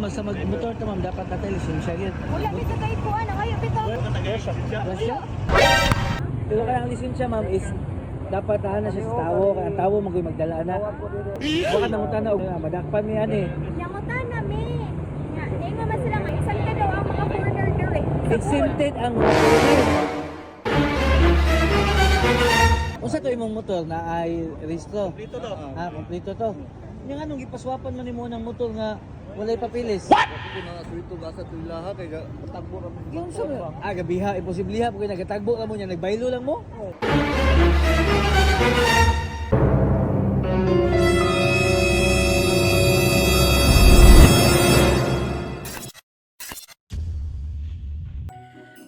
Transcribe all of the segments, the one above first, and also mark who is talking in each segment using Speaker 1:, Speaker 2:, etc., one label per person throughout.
Speaker 1: Ma'am, sa magmotor ta ma'am, dapat natin lisensya yun.
Speaker 2: Wala bitaw kay kuan ang ayo bitaw.
Speaker 1: Lisensya? Pero kaya ang lisensya ma'am is dapat tahan na siya sa tawo, kaya ang tawo magoy magdala na. Baka nangutan na, og madakpan niya yan eh.
Speaker 2: Yangutan na mi. Nga, ningo man sila nga isang ka daw ang mga foreigner dire.
Speaker 1: Exempted ang foreigner. Unsa to imong motor na ay rehistro?
Speaker 3: Dito to.
Speaker 1: Ah, kompleto to. Yung anong ipaswapan man nimo ng motor nga walay papilis?
Speaker 3: Mga suwito gasa to ilaha kay patagbo ra mo.
Speaker 1: Yung sa ah, gabiha, imposibliha po kayo nagatagbo lang mo niya, nagbaylo lang mo.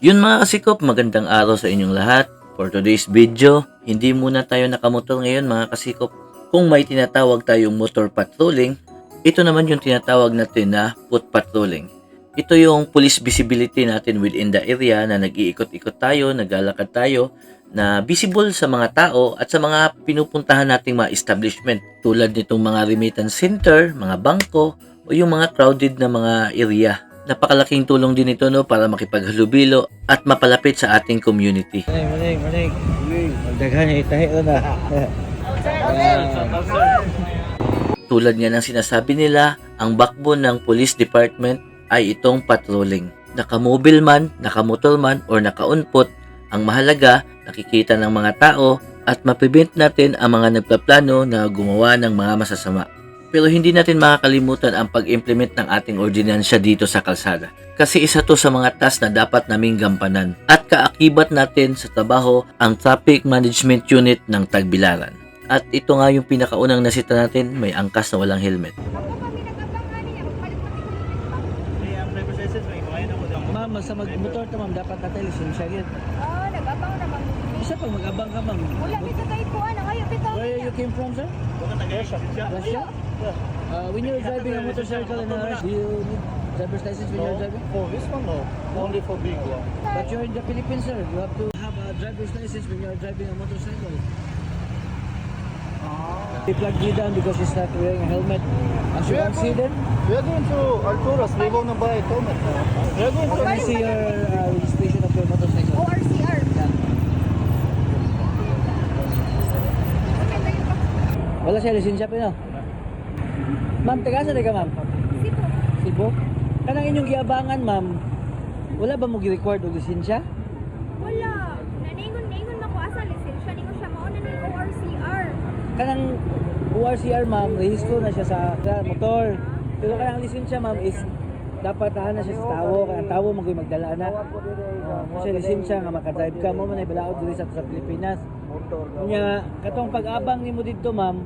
Speaker 4: Yun mga kasikop, magandang araw sa inyong lahat. For today's video, hindi muna tayo nakamotor ngayon mga kasikop. Kung may tinatawag tayong motor patrolling, ito naman yung tinatawag natin na foot patrolling. Ito yung police visibility natin within the area na nag-iikot-ikot tayo, naglalakad tayo, na visible sa mga tao at sa mga pinupuntahan nating mga establishment tulad nitong mga remittance center, mga bangko, o yung mga crowded na mga area napakalaking tulong din ito no para makipaghalubilo at mapalapit sa ating community.
Speaker 1: Manig, manig, manig. Magdaghan niya itahi ko na.
Speaker 4: Tulad nga ng sinasabi nila, ang backbone ng police department ay itong patrolling. Nakamobile man, nakamotor man, or nakaunpot, ang mahalaga, nakikita ng mga tao at mapibent natin ang mga nagpaplano na gumawa ng mga masasama. Pero hindi natin makakalimutan ang pag-implement ng ating ordinansya dito sa kalsada. Kasi isa to sa mga task na dapat naming gampanan at kaakibat natin sa trabaho ang Traffic Management Unit ng Tagbilaran. At ito nga yung pinakaunang nasita natin, may angkas na walang helmet.
Speaker 1: Ma'am, sa magmotor ta ma'am, dapat natin lisensya yun.
Speaker 2: Oh, nagabang na mag.
Speaker 1: Isa pag mag-abang ka ma'am.
Speaker 2: Wala bitaw kay kuan ang ayo bitaw.
Speaker 1: Where you came from, sir?
Speaker 3: Taga-Asia.
Speaker 1: Russia? Uh, when you're driving a motorcycle in a rush, do you need driver's license when you're driving?
Speaker 3: For this one no. Only for big one.
Speaker 1: But you're in the Philippines, sir. You have to have a driver's license when you're driving a motorcycle. They plugged you down because he's not wearing a helmet. As you can see then,
Speaker 3: We are going to Arturas, Livaw na bahay, Tomet. We are going to
Speaker 1: can you see your uh, registration of your motorcycle?
Speaker 2: ORCR.
Speaker 1: Yeah. Wala siya lisensya pa no? Ma'am, taga saan ka ma'am?
Speaker 2: Sipo.
Speaker 1: Cebu? Kanang inyong giabangan ma'am, wala ba mo gi-record og lisensya?
Speaker 2: Wala. Naningon ningon mako asa lisensya ningon siya mao na ni ORCR.
Speaker 1: Kanang ORCR ma'am, rehistro na siya sa, sa motor. Pero kanang lisensya ma'am is dapat tahan na siya sa tawo, kaya ang tawo magoy magdala na. Uh, mo siya lisensya nga makadrive ka mo man ay balaod diri sa, sa Pilipinas. Nya katong pag-abang nimo didto ma'am,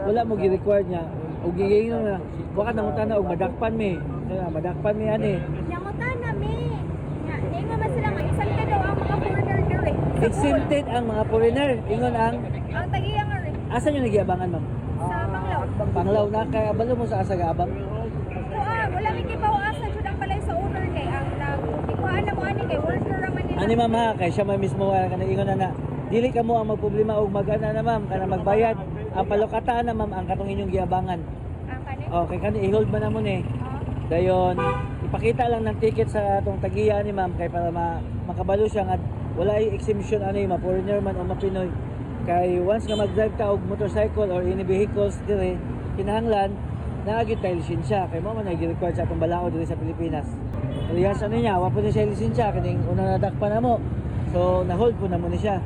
Speaker 1: wala mo gi-record niya. Og gigingon na nangutan na og madakpan mi. Kaya madakpan mi ani.
Speaker 2: Yangutan na mi. Nga, ningo man sila nga daw ang mga foreigner dire.
Speaker 1: Exempted ang mga foreigner. Ingon ang
Speaker 2: Ang tagiya nga rin.
Speaker 1: asa nyo nagiabangan ma'am?
Speaker 2: Sa Banglaw.
Speaker 1: Panglaw na kaya balo mo sa asa gaabang.
Speaker 2: Kuha, wala mi kay asa jud ang balay sa owner kay ang nag ikuan na mo ani kay worker ra man nila.
Speaker 1: Ani ma'am ha, kay siya may mismo ka na ingon na na. Dili ka mo ang magproblema og magana na ma'am kana magbayad. Ang palukataan na ma'am ang katong inyong giabangan.
Speaker 2: Ang kani.
Speaker 1: Okay, kani i-hold man namon eh.
Speaker 2: Oh.
Speaker 1: Dayon, ipakita lang ng ticket sa atong tagiya ni ma'am kay para ma makabalo siya nga wala ay exemption ani ma foreigner man o ma Pinoy. Kay once nga mag-drive ka og motorcycle or any vehicles dire, kinahanglan naagid tayo lisensya kay mo man nag-record sa atong balao diri sa Pilipinas. Alias ano niya, wa po niya siya lisensya kining una nadakpan na mo. So na-hold po na mo ni siya.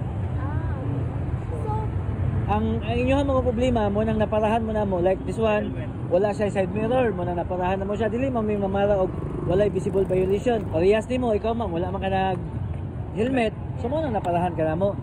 Speaker 2: Ah.
Speaker 1: Ang ang inyong mga problema mo nang naparahan mo na mo like this one, wala siya side mirror mo nang naparahan na mo siya dili man may mamara og walay visible violation. Parehas nimo ikaw ma'am wala man ka nag helmet, so mo nang naparahan ka na mo.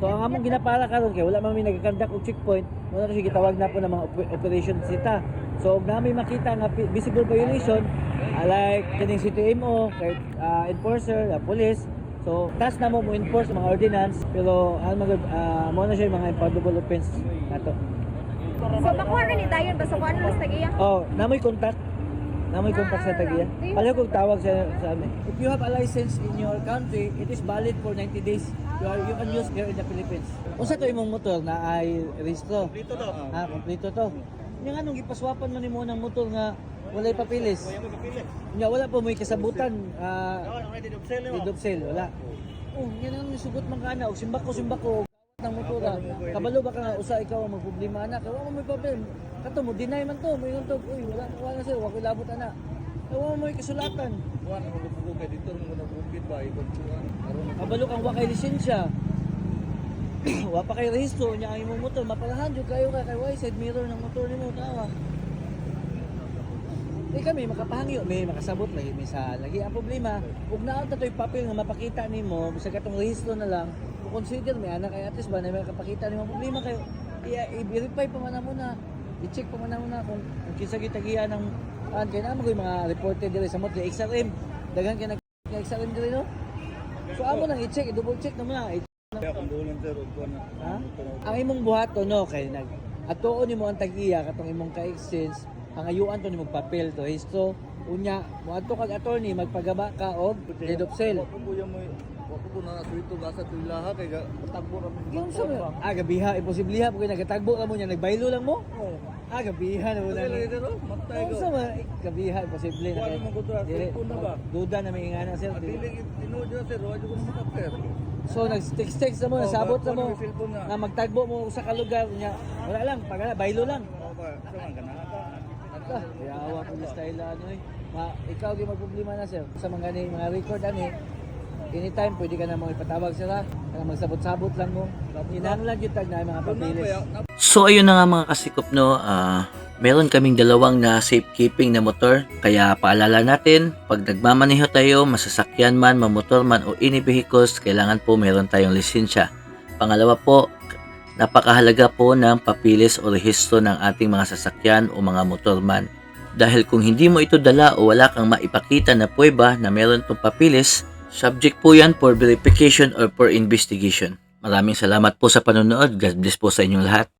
Speaker 1: So ang among ginapara karon kay wala man may nagakandak og checkpoint, mo na siya gitawag na po ng mga op- operation sita. So og namin makita nga visible violation, ah, like kining CTMO, kay ah, enforcer, ah, police, So, task na mo mo enforce mga ordinance pero ang mga uh, mo na siya mga impoundable offense nato.
Speaker 2: so makuha ka ni dayon basta kuan lang sa tagiya.
Speaker 1: Oh, namoy contact. Namoy contact sa tagiya. Pareho kog tawag sa, sa amin. If you have a license in your country, it is valid for 90 days. You are you can use here in the Philippines. Unsa to imong motor na ay rehistro?
Speaker 3: Dito to.
Speaker 1: Ah, kompleto to. Yung anong ipaswapan man nimo ng motor nga walay papilis. Nya wala po may kasabutan. Ah, Didopsel, wala. Oh, yan ang sugot man kana og simbako simbako ng motora. Kabalo ba ka nga usa ikaw ang magproblema ana? Kawa mo may problem. Kato mo deny man to, ingon to, uy, wala wala sir, wa ko labot ana. Kawa mo may kasulatan.
Speaker 3: Kuan ang magbubugo kay dito mo na bukid ba ibang
Speaker 1: Kabalo kang wa kay lisensya. wa pa kay rehistro nya ang imong motor, mapalahan jud kayo ka kay way side mirror ng motor nimo tawa. Di kami makapahangyo, may makasabot lagi may sa lagi ang problema. Ug naa ta toy papel nga mapakita nimo sa katong rehistro na lang, consider may anak kay atis ba na may makapakita nimo problema kayo. i-verify pa man na muna. I-check pa man na muna kung, kung kinsa gitagiya ng an kay na mo mga reported dire sa motor XRM. Daghan kay nag XRM dire no. So amo nang i-check, i-double check na muna. I-
Speaker 3: kaya kung na.
Speaker 1: Ang imong buhato no kay nag atuon nimo ang tagiya katong imong ka-exchange pangayuan to nimo papel to histo unya moadto kag attorney magpagaba ka og dedopsel.
Speaker 3: Wa ko buya mo wa ko na suito gasa to ilaha kay tagbo ra mo.
Speaker 1: Yung sa ah gabiha imposible ha nagatagbo mo nya nagbaylo lang mo. Ah gabiha na wala
Speaker 3: dito matay ko.
Speaker 1: sa man eh, gabiha imposible na kay. Dili,
Speaker 3: na ba?
Speaker 1: Duda na may ingana sir.
Speaker 3: Dili tinuod na sir, wa jud ko makapter.
Speaker 1: So nag-text-text na mo,
Speaker 3: Oh,
Speaker 1: nasabot na mo
Speaker 3: na.
Speaker 1: magtagbo mo sa kalugar nya. Wala lang, pagala baylo lang.
Speaker 3: Oo ba? Sa man kana ka.
Speaker 1: Yawa yung style ano eh. Ma, ikaw di magproblema na sir. Sa mga ni mga record ani, anytime pwede ka na mo ipatawag sila. Kaya magsabot-sabot lang mo. Inahanglan yung tag na mga
Speaker 3: ba
Speaker 4: So ayun na nga mga kasikop no, ah, meron kaming dalawang na safekeeping na motor. Kaya paalala natin, pag nagmamaneho tayo, masasakyan man, mamotor man o any vehicles, kailangan po meron tayong lisensya. Pangalawa po, napakahalaga po ng papilis o rehistro ng ating mga sasakyan o mga motor man. Dahil kung hindi mo ito dala o wala kang maipakita na pweba na meron itong papilis, subject po yan for verification or for investigation. Maraming salamat po sa panonood. God bless po sa inyong lahat.